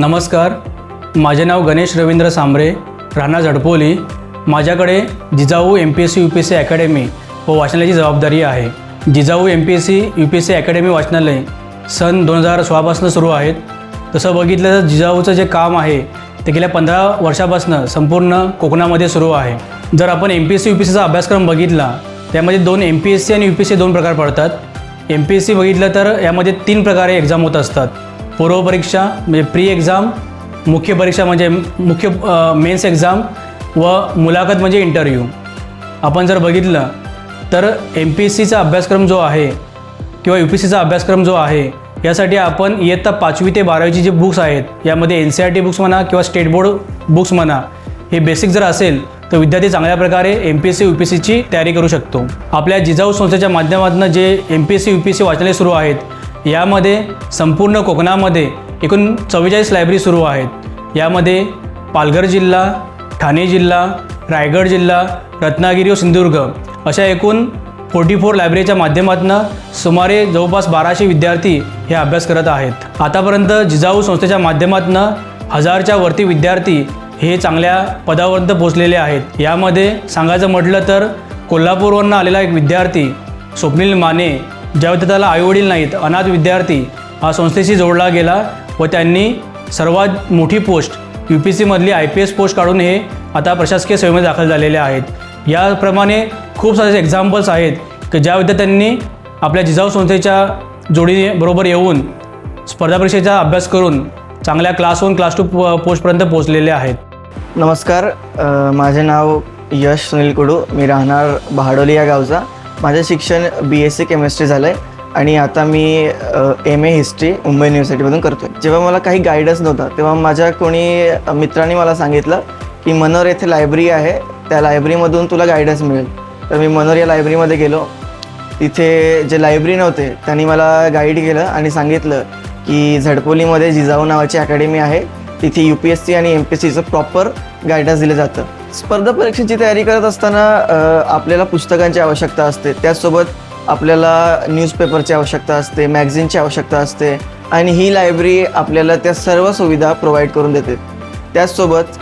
नमस्कार. माझे नाव गणेश रवींद्र सांबरे राणा झडपोली माझ्याकडे Jijau M P S C U P S C academy व वाचनालयाची जबाबदारी आहे. Jijau M P S C U P S C academy वाचनालय सन दोन हजार सोळापासून सुरू आहेत. तसं बघितलं तर जिजाऊचं जे काम आहे ते गेल्या पंधरा वर्षापासून संपूर्ण कोकणामध्ये सुरू आहे. जर आपण M P S C U P सीचा अभ्यासक्रम बघितला त्यामध्ये दोन एम पी एस सी आणि यू पी एस सी दोन प्रकार पडतात. एम पी एस सी बघितलं तर यामध्ये तीन प्रकारे एक्झाम होत असतात. पूर्वपरीक्षा म्हणजे प्री एक्झाम मुख्य परीक्षा म्हणजे मुख्य मेन्स एक्झाम व मुलाखत म्हणजे इंटरव्ह्यू आपण जर बघितलं तर एम पी एस सीचा अभ्यासक्रम जो आहे किंवा यू पी सीचा अभ्यासक्रम जो आहे यासाठी आपण इयत्ता पाचवी ते बारावीची जे बुक्स आहेत यामध्ये N C R T books म्हणा किंवा स्टेट बोर्ड बुक्स म्हणा हे बेसिक जर असेल तर विद्यार्थी चांगल्या प्रकारे M P S C U P सीची तयारी करू शकतो. आपल्या जिजाऊ संस्थेच्या माध्यमातून जे M P S C U P C वाचनालय सुरू आहेत यामध्ये संपूर्ण कोकणामध्ये एकूण चव्वेचाळीस लायब्ररी सुरू आहेत. यामध्ये पालघर जिल्हा ठाणे जिल्हा रायगड जिल्हा रत्नागिरी व सिंधुदुर्ग अशा एकूण फोर्टी फोर लायब्ररीच्या माध्यमातून सुमारे जवळपास बाराशे विद्यार्थी हे अभ्यास करत आहेत. आतापर्यंत जिजाऊ संस्थेच्या माध्यमातून हजारच्या वरती विद्यार्थी हे चांगल्या पदापर्यंत पोचलेले आहेत. यामध्ये सांगायचं म्हटलं तर कोल्हापूरवरून आलेला एक विद्यार्थी स्वप्नील माने ज्यावेळी त्याला आईवडील नाहीत अनाथ विद्यार्थी हा संस्थेशी जोडला गेला व त्यांनी सर्वात मोठी पोस्ट यू पी सीमधली आय पी एस पोस्ट काढून हे आता प्रशासकीय सेवेमध्ये दाखल झालेले आहेत. याप्रमाणे खूप सारे एक्झाम्पल्स आहेत की ज्या विद्यार्थ्यांनी आपल्या जिजाऊ संस्थेच्या जोडीबरोबर येऊन स्पर्धा परीक्षेचा अभ्यास करून चांगल्या क्लास वन क्लास टू पोस्टपर्यंत पोहोचलेले आहेत. नमस्कार माझे नाव यश सुनील कुडू मी राहणार बहाडोली या गावचा. माझं शिक्षण बी एस सी केमिस्ट्री झालं आहे आणि आता मी एम ए हिस्ट्री मुंबई युनिव्हर्सिटीमधून करतो आहे जेव्हा मला काही गायडन्स नव्हता तेव्हा माझ्या कोणी मित्राने मित्रांनी मला सांगितलं की मनोर येथे लायब्ररी आहे त्या लायब्ररीमधून तुला गायडन्स मिळेल. तर मी मनोर या लायब्ररीमध्ये गेलो. तिथे जे लायब्ररी नव्हते त्यांनी मला गाईड केलं आणि सांगितलं की झडपोलीमध्ये जिजाऊ नावाची अकॅडमी आहे. तिथे यू पी एस सी आणि एम पी एस सीचं प्रॉपर गायडन्स दिलं जातं. स्पर्धा परीक्षेची तयारी करत असताना आपल्याला पुस्तकांची आवश्यकता असते. त्याचसोबत आपल्याला न्यूजपेपरची आवश्यकता असते मॅगझिनची आवश्यकता असते आणि ही लायब्ररी आपल्याला त्या सर्व सुविधा प्रोव्हाइड करून देते. त्याचसोबत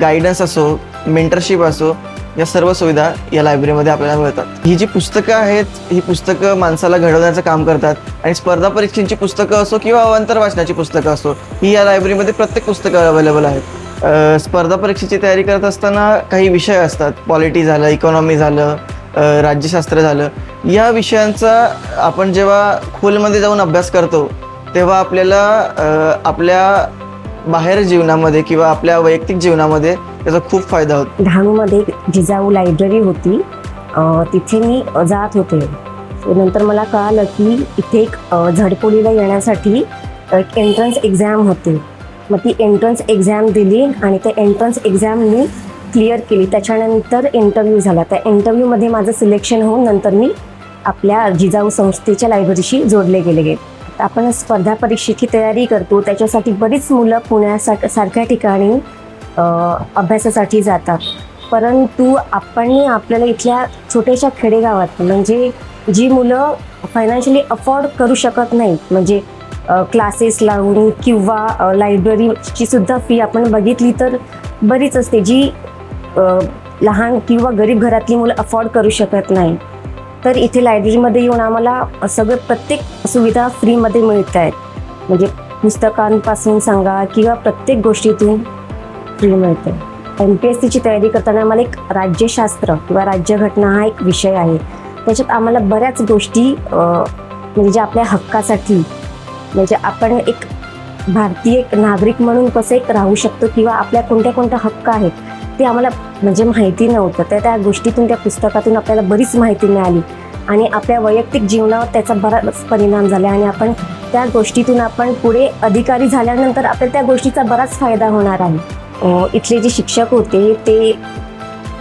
गायडन्स असो मेंटरशिप असो या सर्व सुविधा या लायब्ररीमध्ये आपल्याला मिळतात. ही जी पुस्तकं आहेत ही पुस्तकं माणसाला घडवण्याचं काम करतात आणि स्पर्धा परीक्षेची पुस्तकं असो किंवा अवांतर वाचनाची पुस्तकं असो ही या लायब्ररीमध्ये प्रत्येक पुस्तकं अवेलेबल आहेत. स्पर्धा परीक्षेची तयारी करत असताना काही विषय असतात. पॉलिटी झालं इकॉनॉमी झालं राज्यशास्त्र झालं. या विषयांचा आपण जेव्हा खोलमध्ये जाऊन अभ्यास करतो तेव्हा आपल्याला आपल्या बाहेर जीवनामध्ये किंवा आपल्या वैयक्तिक जीवनामध्ये त्याचा खूप फायदा होतो. डहाणूमध्ये जिजाऊ लायब्ररी होती. तिथे मी जात होते. नंतर मला कळालं की इथे एक अ, झडपोलीला येण्यासाठी एक एंट्रन्स एक्झाम होते. मग ती एंट्रन्स एक्झाम दिली आणि त्या एंट्रन्स एक्झाम मी क्लिअर केली. त्याच्यानंतर इंटरव्ह्यू झाला. त्या इंटरव्ह्यूमध्ये माझं सिलेक्शन होऊन नंतर मी आपल्या जिजाऊ संस्थेच्या लायब्ररीशी जोडले गेले गे आपण स्पर्धा परीक्षेची तयारी करतो. त्याच्यासाठी बरीच मुलं पुण्यासा सारख्या ठिकाणी अभ्यासासाठी जातात. परंतु आपण आपल्याला इथल्या छोट्याशा खेडेगावात म्हणजे जी मुलं फायनान्शियली अफोर्ड करू शकत नाहीत म्हणजे क्लासेस लावून किंवा लायब्ररीची सुद्धा फी आपण बघितली तर बरीच असते जी लहान किंवा गरीब घरातली मुलं अफोर्ड करू शकत नाही. तर इथे लायब्ररीमध्ये येऊन आम्हाला सगळं प्रत्येक सुविधा फ्रीमध्ये मिळत आहेत. म्हणजे पुस्तकांपासून सांगा किंवा प्रत्येक गोष्टीतून फ्री मिळते. एम पी एस सीची तयारी करताना आम्हाला एक राज्यशास्त्र किंवा राज्यघटना हा एक विषय आहे. त्याच्यात आम्हाला बऱ्याच गोष्टी म्हणजे ज्या आपल्या हक्कासाठी म्हणजे आपण एक भारतीय एक नागरिक म्हणून कसं एक राहू शकतो किंवा आपल्या कोणत्या कोणत्या हक्क आहेत ते आम्हाला म्हणजे माहिती नव्हतं. त्या त्या गोष्टीतून त्या पुस्तकातून आपल्याला बरीच माहिती मिळाली आणि आपल्या वैयक्तिक जीवनावर त्याचा बराच परिणाम झाला आणि आपण त्या गोष्टीतून आपण पुढे अधिकारी झाल्यानंतर आपल्याला त्या गोष्टीचा बराच फायदा होणार आहे. इथले जे शिक्षक होते ते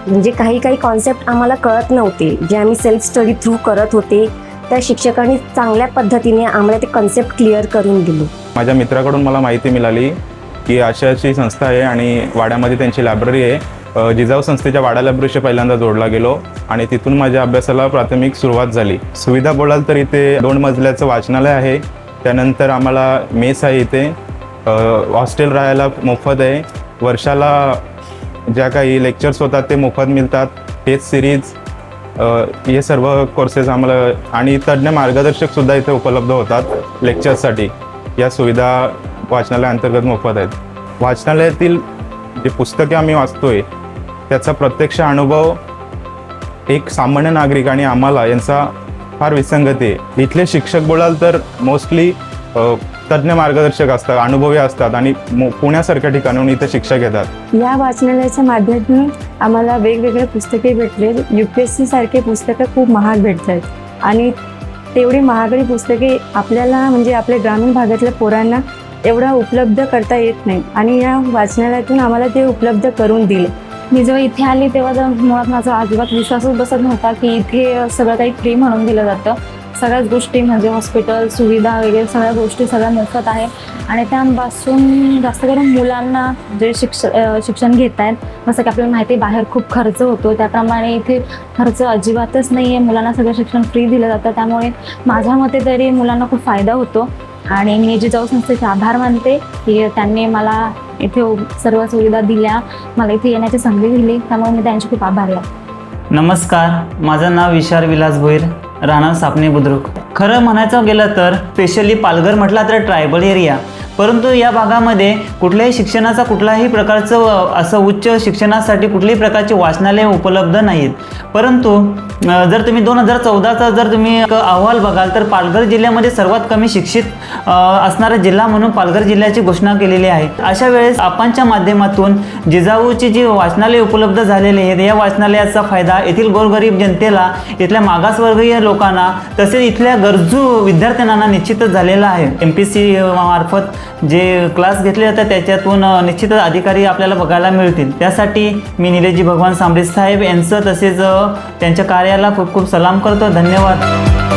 म्हणजे काही काही कॉन्सेप्ट आम्हाला कळत नव्हते. जे आम्ही सेल्फ स्टडी थ्रू करत होते त्या शिक्षकांनी चांगल्या पद्धतीने आम्हाला ते कन्सेप्ट क्लिअर करून दिले. माझ्या मित्राकडून मला माहिती मिळाली की अशी अशी संस्था आहे आणि वाड्यामध्ये त्यांची लायब्ररी आहे. जिजाऊ संस्थेच्या वाडा लायब्ररीशी पहिल्यांदा जोडला गेलो आणि तिथून माझ्या अभ्यासाला प्राथमिक सुरुवात झाली. सुविधा बोलाल तर इथे दोन मजल्याचं वाचनालय आहे. त्यानंतर आम्हाला मेस आहे इथे. हॉस्टेल राहायला मोफत आहे. वर्षाला ज्या काही लेक्चर्स होतात ते मोफत मिळतात. टेस्ट सिरीज हे सर्व कोर्सेस आम्हाला आणि तज्ज्ञ मार्गदर्शकसुद्धा इथे उपलब्ध होतात लेक्चर्ससाठी या सुविधा वाचनालयाअंतर्गत मोफत आहेत. वाचनालयातील जे पुस्तके आम्ही वाचतोय त्याचा प्रत्यक्ष अनुभव एक सामान्य नागरिक आणि आम्हाला यांचा फार विसंगती आहे. इथले शिक्षक बोलाल तर मोस्टली तज्ज्ञ मार्गदर्शक असतात अनुभवी असतात आणि पुण्यासारख्या ठिकाणाहून इथे शिक्षक येतात. या वाचनालयाच्या माध्यमातून आम्हाला वेगवेगळे पुस्तके भेटले. यू पी एस सी सारखे पुस्तकं खूप महाग भेटत आहेत आणि तेवढी महागडी पुस्तके आपल्याला म्हणजे आपल्या ग्रामीण भागातल्या पोरांना एवढा उपलब्ध करता येत नाही. आणि या वाचनालयातून आम्हाला ते उपलब्ध करून दिले. मी जेव्हा इथे आली तेव्हा तर मुळात माझा अजिबात विश्वासच बसत नव्हता की इथे सगळं काही फ्री म्हणून दिलं जातं. सगळ्याच गोष्टी म्हणजे हॉस्पिटल सुविधा वगैरे सगळ्या गोष्टी सगळ्या मोफत आहे आणि त्यापासून जास्त करून मुलांना जे शिक्ष शिक्षण घेत आहेत जसं की आपल्याला माहिती बाहेर खूप खर्च होतो. त्याप्रमाणे इथे खर्च अजिबातच नाही आहे मुलांना सगळं शिक्षण फ्री दिलं जातं. त्यामुळे माझ्या मते तरी मुलांना खूप फायदा होतो. आणि मी जिजाऊ संस्थेचे आभार मानते की त्यांनी मला इथे सर्व सुविधा दिल्या. मला इथे येण्याची संधी दिली. त्यामुळे मी त्यांचे खूप आभारी आहे. नमस्कार. माझं नाव विशाल विलास भोईर. राहणार सापणे बुद्रुक. खरं म्हणायचं गेलं तर स्पेशली पालघर म्हटला तर ट्रायबल एरिया. परंतु या भागामध्ये कुठल्याही शिक्षणाचा कुठलाही प्रकारचं असं उच्च शिक्षणासाठी कुठल्याही प्रकारचे वाचनालय उपलब्ध नाहीत. परंतु जर तुम्ही दोन हजार चौदाचा जर तुम्ही एक अहवाल बघाल तर पालघर जिल्ह्यामध्ये सर्वात कमी शिक्षित असणारा जिल्हा म्हणून पालघर जिल्ह्याची घोषणा केलेली आहे. अशा वेळेस आपणच्या माध्यमातून जिजाऊची जी वाचनालय उपलब्ध झालेले आहेत या वाचनालयाचा फायदा येथील गोरगरीब जनतेला इथल्या मागासवर्गीय लोकांना तसेच इथल्या गरजू विद्यार्थ्यांना निश्चितच झालेला आहे. एम पी सी मार्फत जे क्लास घेतले जातात त्याच्यातून निश्चितच अधिकारी आपल्याला बघायला मिळतील. त्यासाठी मी निलेजी भगवान सांबळे साहेब यांचं तसेच त्यांच्या कार्याला खूप खूप सलाम करतो. धन्यवाद.